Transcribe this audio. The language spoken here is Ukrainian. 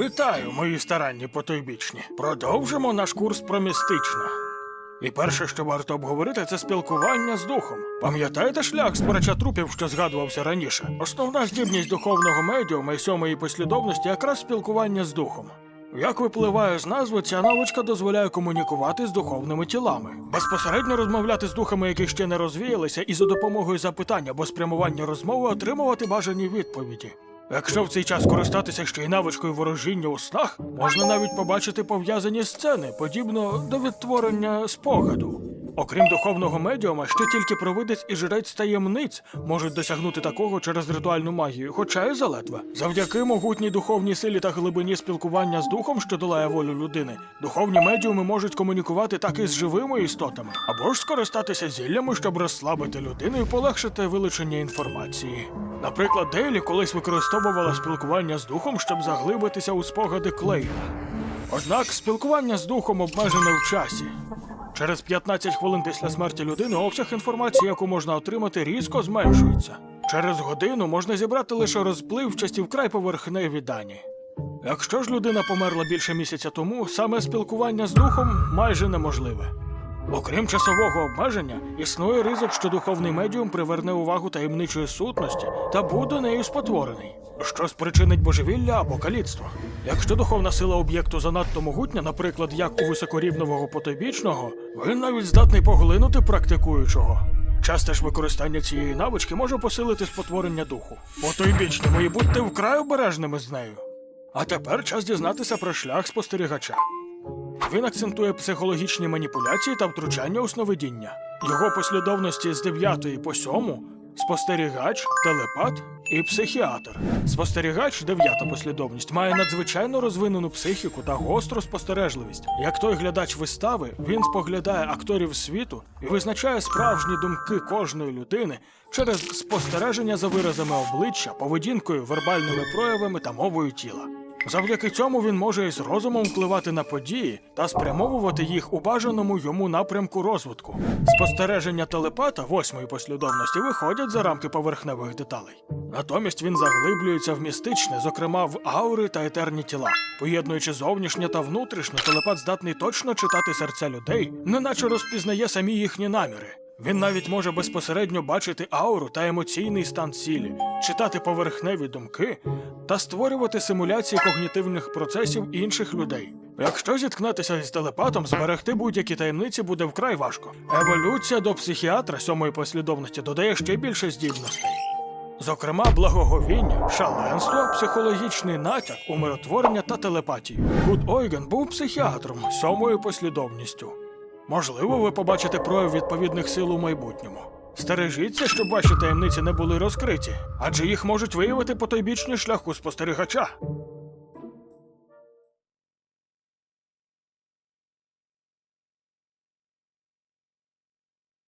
Вітаю, мої старанні потойбічні. Продовжимо наш курс про містичне. І перше, що варто обговорити, це спілкування з духом. Пам'ятаєте шлях збирача трупів, що згадувався раніше? Основна здібність духовного медіума і сьомої послідовності якраз спілкування з духом. Як випливає з назви, ця навичка дозволяє комунікувати з духовними тілами, безпосередньо розмовляти з духами, які ще не розвіялися, і за допомогою запитання або спрямування розмови отримувати бажані відповіді. Якщо в цей час користатися ще й навичкою ворожіння у снах, можна навіть побачити пов'язані сцени, подібно до відтворення спогаду. Окрім духовного медіума, ще тільки провидець і жрець таємниць можуть досягнути такого через ритуальну магію, хоча й заледве. Завдяки могутній духовній силі та глибині спілкування з духом, що долає волю людини, духовні медіуми можуть комунікувати так і з живими істотами, або ж скористатися зіллями, щоб розслабити людину і полегшити вилучення інформації. Наприклад, Дейлі колись використовувала спілкування з духом, щоб заглибитися у спогади Клейна. Однак спілкування з духом обмежене в часі. Через 15 хвилин після смерті людини обсяг інформації, яку можна отримати, різко зменшується. Через годину можна зібрати лише розпливчасті вкрай поверхневі дані. Якщо ж людина померла більше місяця тому, саме спілкування з духом майже неможливе. Окрім часового обмеження, існує ризик, що духовний медіум приверне увагу таємничої сутності та буде нею спотворений, що спричинить божевілля або каліцтво. Якщо духовна сила об'єкту занадто могутня, наприклад, як у високорівнового потойбічного, він навіть здатний поглинути практикуючого. Часте ж використання цієї навички може посилити спотворення духу. Потойбічні мої будьте вкрай обережними з нею. А тепер час дізнатися про шлях спостерігача. Він акцентує психологічні маніпуляції та втручання у сновидіння. Його послідовності з 9 по 7 спостерігач, телепат і психіатр. Спостерігач, дев'ята послідовність, має надзвичайно розвинену психіку та гостру спостережливість. Як той глядач вистави, він споглядає акторів світу і визначає справжні думки кожної людини через спостереження за виразами обличчя, поведінкою, вербальними проявами та мовою тіла. Завдяки цьому він може із розумом впливати на події та спрямовувати їх у бажаному йому напрямку розвитку. Спостереження телепата восьмої послідовності виходять за рамки поверхневих деталей. Натомість він заглиблюється в містичне, зокрема в аури та етерні тіла. Поєднуючи зовнішнє та внутрішнє, телепат здатний точно читати серця людей, неначе розпізнає самі їхні наміри. Він навіть може безпосередньо бачити ауру та емоційний стан цілі, читати поверхневі думки та створювати симуляції когнітивних процесів інших людей. Якщо зіткнетеся із телепатом, зберегти будь-які таємниці буде вкрай важко. Еволюція до психіатра сьомої послідовності додає ще більше здібностей. Зокрема, благоговіння, шаленство, психологічний натяк, умиротворення та телепатію. Гуд Ойген був психіатром сьомою послідовністю. Можливо, ви побачите прояв відповідних сил у майбутньому. Стережіться, щоб ваші таємниці не були розкриті, адже їх можуть виявити потойбічні шляху спостерігача.